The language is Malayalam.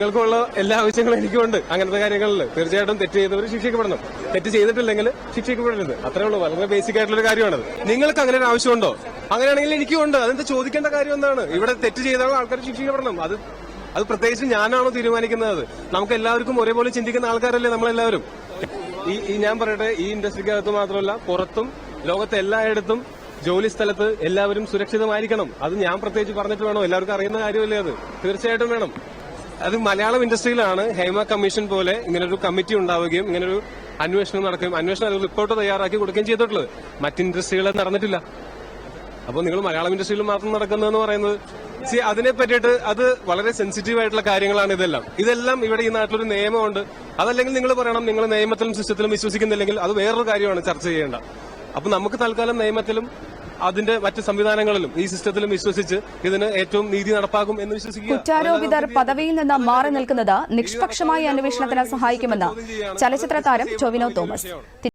നിങ്ങൾക്കുള്ള എല്ലാ ആവശ്യങ്ങളും എനിക്കുണ്ട്. അങ്ങനത്തെ കാര്യങ്ങളിൽ തീർച്ചയായിട്ടും തെറ്റ് ചെയ്തവർ ശിക്ഷിക്കപ്പെടണം തെറ്റ് ചെയ്തിട്ടില്ലെങ്കിൽ ശിക്ഷിക്കപ്പെടരുത്. അത്രേ ഉള്ളൂ. വളരെ ബേസിക് ആയിട്ടുള്ള ഒരു കാര്യമാണത്. നിങ്ങൾക്ക് അങ്ങനെ ഒരു ആവശ്യമുണ്ടോ? അങ്ങനെയാണെങ്കിൽ എനിക്കും ഉണ്ട്. അതെന്താ ചോദിക്കേണ്ട കാര്യം എന്താണ്? ഇവിടെ തെറ്റ് ചെയ്ത ആൾക്കാർ ശിക്ഷിക്കപ്പെടണം. അത് അത് പ്രത്യേകിച്ച് ഞാനാണോ തീരുമാനിക്കുന്നത്? നമുക്ക് എല്ലാവർക്കും ഒരേപോലെ ചിന്തിക്കുന്ന ആൾക്കാരല്ലേ നമ്മളെല്ലാവരും. ഈ ഞാൻ പറയട്ടെ ഈ ഇൻഡസ്ട്രിക്കകത്ത് മാത്രമല്ല പുറത്തും ലോകത്തെ എല്ലായിടത്തും ജോലി സ്ഥലത്ത് എല്ലാവരും സുരക്ഷിതമായിരിക്കണം. അത് ഞാൻ പ്രത്യേകിച്ച് പറഞ്ഞിട്ട് വേണോ? എല്ലാവർക്കും അറിയുന്ന കാര്യമല്ലേ അത്? തീർച്ചയായിട്ടും വേണം. അത് മലയാളം ഇൻഡസ്ട്രിയിലാണ് ഹേമ കമ്മീഷൻ പോലെ ഇങ്ങനൊരു കമ്മിറ്റി ഉണ്ടാവുകയും ഇങ്ങനൊരു അന്വേഷണം നടക്കുകയും അന്വേഷണം റിപ്പോർട്ട് തയ്യാറാക്കി കൊടുക്കുകയും ചെയ്തിട്ടുള്ളത്. മറ്റ് ഇൻഡസ്ട്രികളെ നടന്നിട്ടില്ല. അപ്പോൾ നിങ്ങൾ മലയാളം ഇൻഡസ്ട്രിയിൽ മാത്രം നടക്കുന്നതെന്ന് പറയുന്നത്. സി അതിനെ പറ്റിയിട്ട് അത് വളരെ സെൻസിറ്റീവ് ആയിട്ടുള്ള കാര്യങ്ങളാണ് ഇതെല്ലാം. ഇതെല്ലാം ഇവിടെ ഈ നാട്ടിലൊരു നിയമമുണ്ട്. അതല്ലെങ്കിൽ നിങ്ങൾ പറയണം നിങ്ങൾ നിയമത്തിലും സിസ്റ്റത്തിലും വിശ്വസിക്കുന്നില്ലെങ്കിൽ അത് വേറൊരു കാര്യമാണ് ചർച്ച ചെയ്യേണ്ട. അപ്പൊ നമുക്ക് തൽക്കാലം നിയമത്തിലും അതിന്റെ മറ്റ് സംവിധാനങ്ങളിലും ഈ സിസ്റ്റത്തിലും വിശ്വസിച്ച് ഇതിന് ഏറ്റവും നീതി നടപ്പാക്കും എന്ന് വിശ്വസിക്കുക. കുറ്റാരോപിതർ പദവിയിൽ നിന്ന് മാറി നിൽക്കുന്നത് നിഷ്പക്ഷമായ അന്വേഷണത്തിന് സഹായിക്കുമെന്ന് ചലച്ചിത്ര താരം ടൊവിനോ തോമസ്.